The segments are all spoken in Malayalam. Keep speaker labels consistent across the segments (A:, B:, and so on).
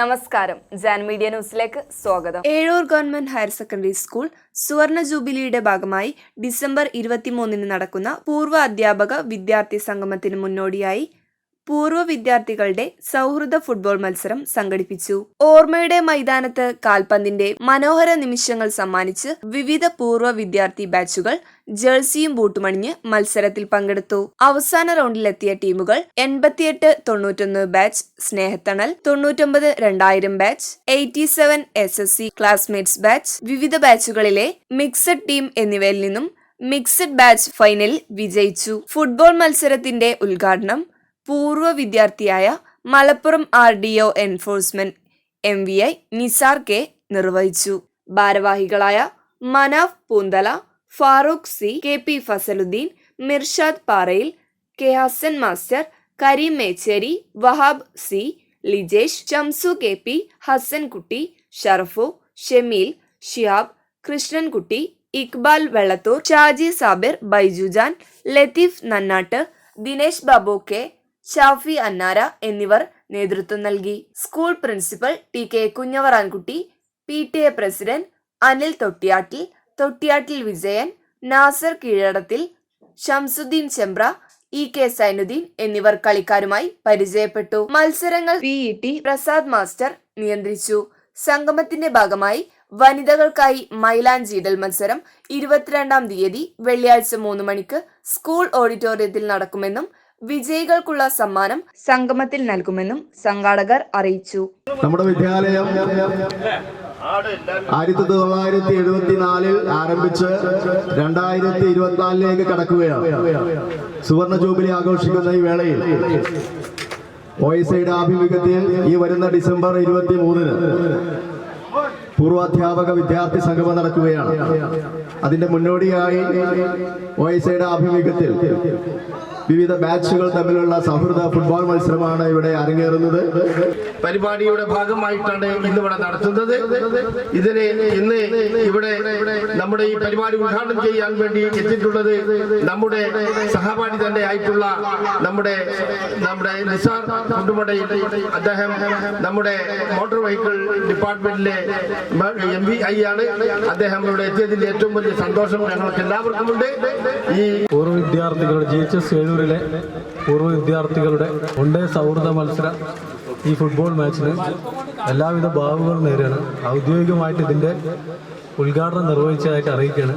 A: നമസ്കാരം. ജാൻ മീഡിയ ന്യൂസിലേക്ക് സ്വാഗതം.
B: Ezhur government higher secondary school സുവർണ ജൂബിലിയുടെ ഭാഗമായി ഡിസംബർ ഇരുപത്തിമൂന്നിന് നടക്കുന്ന പൂർവ അധ്യാപക വിദ്യാർത്ഥി സംഗമത്തിന് മുന്നോടിയായി പൂർവ വിദ്യാർത്ഥികളുടെ സൗഹൃദ ഫുട്ബോൾ മത്സരം സംഘടിപ്പിച്ചു. ഓർമ്മയുടെ മൈതാനത്ത് കാൽപന്തിന്റെ മനോഹര നിമിഷങ്ങൾ സമ്മാനിച്ച് വിവിധ പൂർവ വിദ്യാർത്ഥി ബാച്ചുകൾ ജേഴ്സിയും ബൂട്ടുമണിഞ്ഞ് മത്സരത്തിൽ പങ്കെടുത്തു. അവസാന റൗണ്ടിലെത്തിയ ടീമുകൾ എൺപത്തിയെട്ട് തൊണ്ണൂറ്റൊന്ന് ബാച്ച് സ്നേഹത്തണൽ തൊണ്ണൂറ്റൊമ്പത് രണ്ടായിരം batch eighty seven S S C classmates batch വിവിധ ബാച്ചുകളിലെ മിക്സഡ് ടീം എന്നിവയിൽ നിന്നും മിക്സഡ് ബാച്ച് ഫൈനലിൽ വിജയിച്ചു. ഫുട്ബോൾ മത്സരത്തിന്റെ ഉദ്ഘാടനം പൂർവ വിദ്യാർത്ഥിയായ Malappuram R D O enforcement M V I Nisar K നിർവഹിച്ചു. ഭാരവാഹികളായ Manaf Poonthala Farooq C K P Fasaluddin Mirshad Parayil K Hasan master Kareem Mecheri Wahab C Lijesh Shamsu K P Hassankutty Sharafu Shameel Shiyab Krishnankutty Iqbal Vellathur Shaji Sabir Baijujan Latheef Nannattu Dinesh Babu K Shafi Annara എന്നിവർ നേതൃത്വം നൽകി. School principal T K Kunhavarankutty P T A president Anil Thottiyattil Thottiyattil Vijayan Nasar Keezhadathil Shamsuddin Chembra E K Sainuddin എന്നിവർ കളിക്കാരുമായി പരിചയപ്പെട്ടു. മത്സരങ്ങൾ P E T Prasad master നിയന്ത്രിച്ചു. സംഗമത്തിന്റെ ഭാഗമായി വനിതകൾക്കായി മൈലാഞ്ചിയിടൽ മത്സരം ഇരുപത്തിരണ്ടാം തീയതി വെള്ളിയാഴ്ച മൂന്ന് മണിക്ക് സ്കൂൾ ഓഡിറ്റോറിയത്തിൽ നടക്കുമെന്നും വിജയികൾക്കുള്ള സമ്മാനം സംഗമത്തിൽ നൽകുമെന്നും സംഘാടകർ അറിയിച്ചു.
C: നമ്മുടെ വിദ്യാലയം ആയിരത്തി തൊള്ളായിരത്തി എഴുപത്തിനാലിൽ ആരംഭിച്ച് രണ്ടായിരത്തി ഇരുപത്തിനാലിലേക്ക് കടക്കുകയാണ്. സുവർണ ജൂബിലി ആഘോഷിക്കുന്ന ഈ വേളയിൽ ഒ എസ് ഐയുടെ ആഭിമുഖ്യത്തിൽ ഈ വരുന്ന ഡിസംബർ ഇരുപത്തി മൂന്നിന് പൂർവാധ്യാപക വിദ്യാർത്ഥി സംഗമം നടക്കുകയാണ്. അതിന്റെ മുന്നോടിയായി ഒ എസ് ഐയുടെ ആഭിമുഖ്യത്തിൽ വിവിധ ബാച്ചുകൾ തമ്മിലുള്ള സൗഹൃദ ഫുട്ബോൾ മത്സരമാണ് ഇവിടെ അരങ്ങേറുന്നത്.
D: പരിപാടിയുടെ ഭാഗമായിട്ടാണ് ഇന്ന് ഇവിടെ നടത്തുന്നത്. ഇതിന് ഇന്ന് ഇവിടെ നമ്മുടെ ഈ പരിപാടി ഉദ്ഘാടനം ചെയ്യാൻ വേണ്ടി എത്തിയിട്ടുള്ളത് നമ്മുടെ സഹപാഠി തന്നെ ആയിട്ടുള്ള നമ്മുടെ നമ്മുടെ നിസാർ കുണ്ടുമടയിൽ അദ്ദേഹം നമ്മുടെ മോട്ടോർ വെഹിക്കിൾ ഡിപ്പാർട്ട്മെന്റിലെ എം വി ഐ ആണ് അദ്ദേഹം ഇവിടെ എത്തിയതിന്റെ ഏറ്റവും വലിയ സന്തോഷം ഞങ്ങൾക്ക് എല്ലാവർക്കും ഉണ്ട് ഈ
E: പൂർവ വിദ്യാർത്ഥികളുടെ ജി എച്ച് എസ് ഏഴൂരിലെ പൂർവ വിദ്യാർത്ഥികളുടെ ഒണ്ടേ സൗഹൃദ മത്സരം ഈ ഫുട്ബോൾ മാച്ചിന് എല്ലാവിധ ഭാവുകളും നേരെയാണ്. ഔദ്യോഗികമായിട്ട് ഇതിന്റെ ഉദ്ഘാടനം നിർവഹിച്ചതായിട്ട് അറിയിക്കുകയാണ്.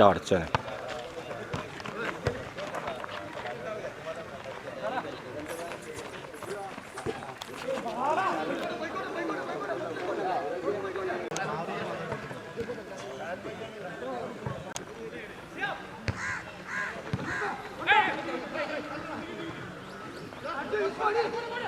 F: अडचण आहे Come on, come
C: on, come
F: on.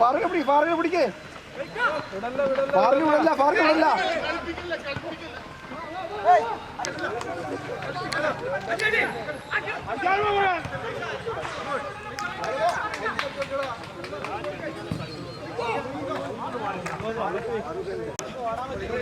C: ഫാറുക പിടി ഫാറുക പിടിക്കേ. ഫാറുക വിടല്ല. ഫാറുക വിടല്ല
G: 아, 그래.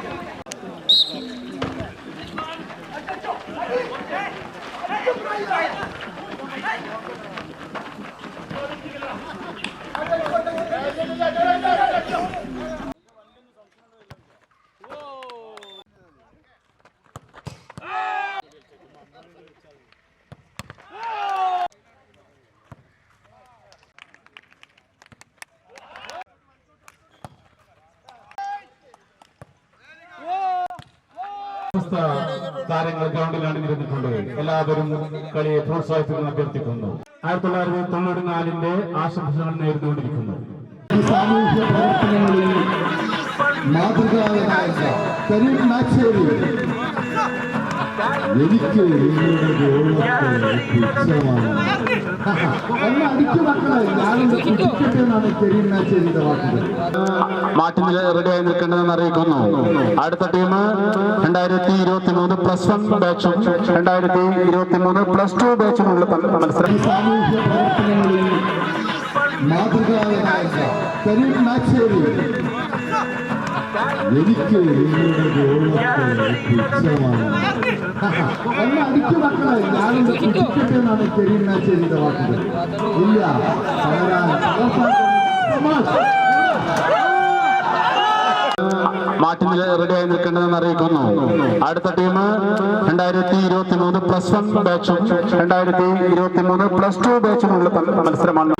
G: താരങ്ങൾ ഗ്രൗണ്ടിൽ അണിനിരന്നിട്ടുണ്ട് എല്ലാവരും കളിയെ പ്രോത്സാഹിപ്പിക്കുന്ന അഭ്യർത്ഥിക്കുന്നു. ആയിരത്തി തൊള്ളായിരത്തി തൊണ്ണൂറ്റി നാലിന്റെ ആശംസകൾ നേരിട്ടുകൊണ്ടിരിക്കുന്നു
C: സാമൂഹ്യ പ്രവർത്തനങ്ങളിൽ മാച്ചേരി എനിക്ക്
G: മാറ്റിൽ റെഡിയായി നിൽക്കേണ്ടതെന്ന് അറിയിക്കുന്നു. അടുത്ത ടീം രണ്ടായിരത്തി ഇരുപത്തി മൂന്ന് പ്ലസ് വൺ ബാച്ചും രണ്ടായിരത്തി ഇരുപത്തി മൂന്ന് പ്ലസ് ടു മത്സരം.
C: മാതൃകാവനായ കരീം മാച്ചേരി എനിക്ക് എന്നെ അടിച്ചു മക്കളെ. ഞാനൊന്ന് പുച്ഛിക്കട്ടെ എന്നാണ് കരീം മാച്ചേരിയുടെ വാക്കുകൾ. ഇല്ല.
G: മാറ്റിൽ റെഡിയായി നിൽക്കേണ്ടതെന്ന് അറിയിക്കുന്നു. അടുത്ത ടീം രണ്ടായിരത്തി ഇരുപത്തി മൂന്ന് പ്ലസ് വൺ ബാച്ചും രണ്ടായിരത്തി ഇരുപത്തി മൂന്ന് പ്ലസ് ടു ബാച്ചുമുള്ള മത്സരമാണ്.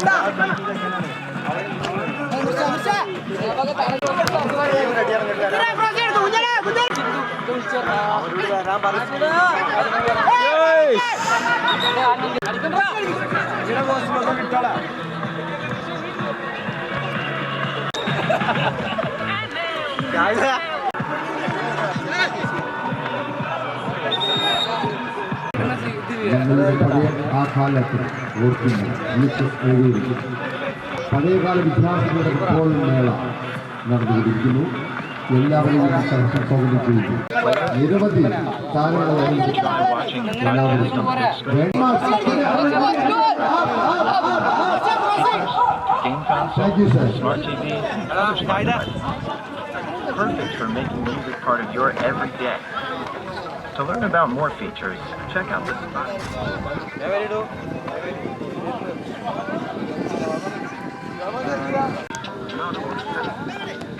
C: പഴയ ആ കാലത്ത് ഓർക്കുന്നു യൂസഫ് പഴയകാല വിദ്യാർത്ഥികളുടെ ഫുട്ബോൾ മേള നടന്നുകൊണ്ടിരിക്കുന്നു എല്ലാവരെയും ഈ സദസ്സം സ്വാഗതം ചെയ്യുന്നു നിരവധി താരങ്ങളെ എല്ലാവരും thank you sir
H: Smart TV, perfect for making music part of your everyday. To learn about more features, check out this.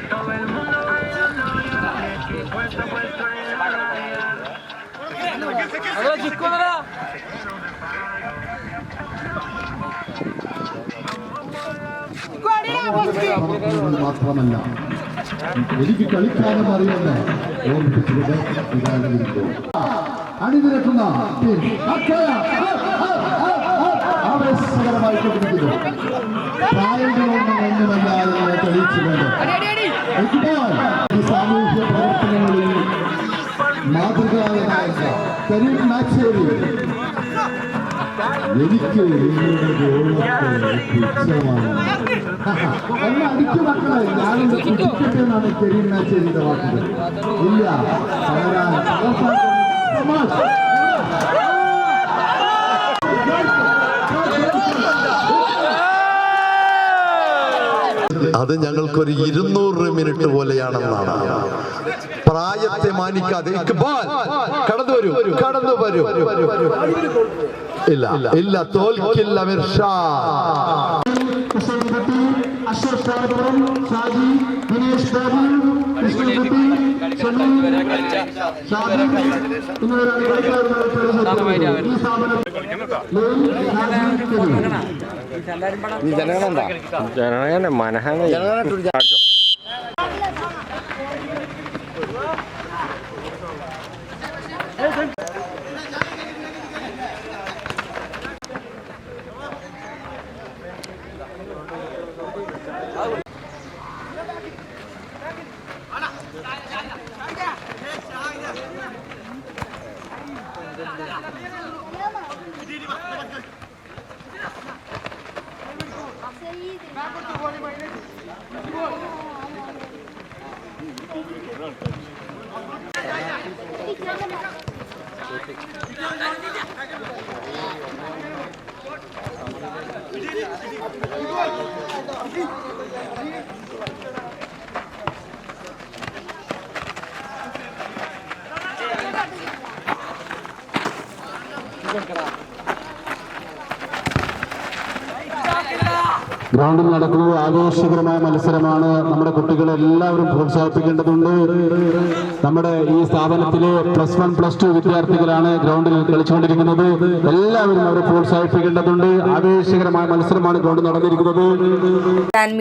C: പ്രവർത്തനങ്ങൾ മാത്രമല്ല എനിക്ക് കളിക്കാനും അറിയുന്ന. അണിനിരക്കുന്ന ആവേശകരമായി കൊണ്ടിരിക്കുന്നു പ്രായങ്ങളൊന്നും എന്ന് തെളിയിച്ചുകൊണ്ട് ഇപ്പോൾ ഈ സാമൂഹ്യ പ്രവർത്തനങ്ങളിൽ മാതൃകാവനായ കരീം മാച്ചേരി എനിക്ക് നിങ്ങളുടെ ഗോളത്തെ പുച്ഛമാണ് എന്നെ അടിച്ചു മക്കളെ ഞാനൊന്ന് പുച്ഛിക്കട്ടെ എന്നാണ് കരീം മാച്ചേരിയുടെ വാക്കുകൾ ഇല്ല തളരാൻ സമാജ്
I: അത് ഞങ്ങൾക്കൊരു ഇരുന്നൂറ് മിനിറ്റ് പോലെയാണെന്നാണ്. പ്രായത്തെ മാനിക്കാതെ കടന്നു വരൂ കടന്നു വരൂ. ഇല്ല ഇല്ല തോൽക്കില്ല മിർഷാ
F: ജനഗണ മനഹന അടിച്ചോ
G: ഗ്രൗണ്ടിൽ നടക്കുന്നത് ആവേശകരമായ മത്സരമാണ്. നമ്മുടെ കുട്ടികളെ എല്ലാവരും പ്രോത്സാഹിപ്പിക്കേണ്ടതുണ്ട്. നമ്മുടെ ഈ സ്ഥാപനത്തിലെ പ്ലസ് വൺ പ്ലസ് ടു വിദ്യാർത്ഥികളാണ് ഗ്രൗണ്ടിൽ കളിച്ചുകൊണ്ടിരിക്കുന്നത്. എല്ലാവരും അവരെ പ്രോത്സാഹിപ്പിക്കേണ്ടതുണ്ട്. ആവേശകരമായ മത്സരമാണ് ഗ്രൗണ്ട് നടന്നിരിക്കുന്നത്.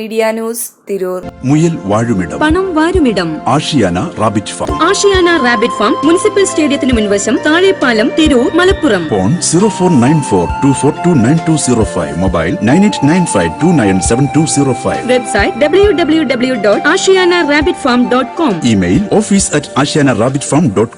B: മീഡിയ ന്യൂസ് തിരൂർ
J: മുയൽ വാഴുമിടം.
K: പണം വാരുമിടം.
J: Ashiyana rabbit farm
K: Ashiyana rabbit farm municipal സ്റ്റേഡിയത്തിന് മുൻവശം Thazhepalam Tirur Malappuram.
J: Phone zero four nine four two four two nine two zero five mobile nine eight nine five two nine seven two zero five
K: website W W W dot Ashiyana rabbit farm dot com
J: email office at Ashiyana rabbit farm dot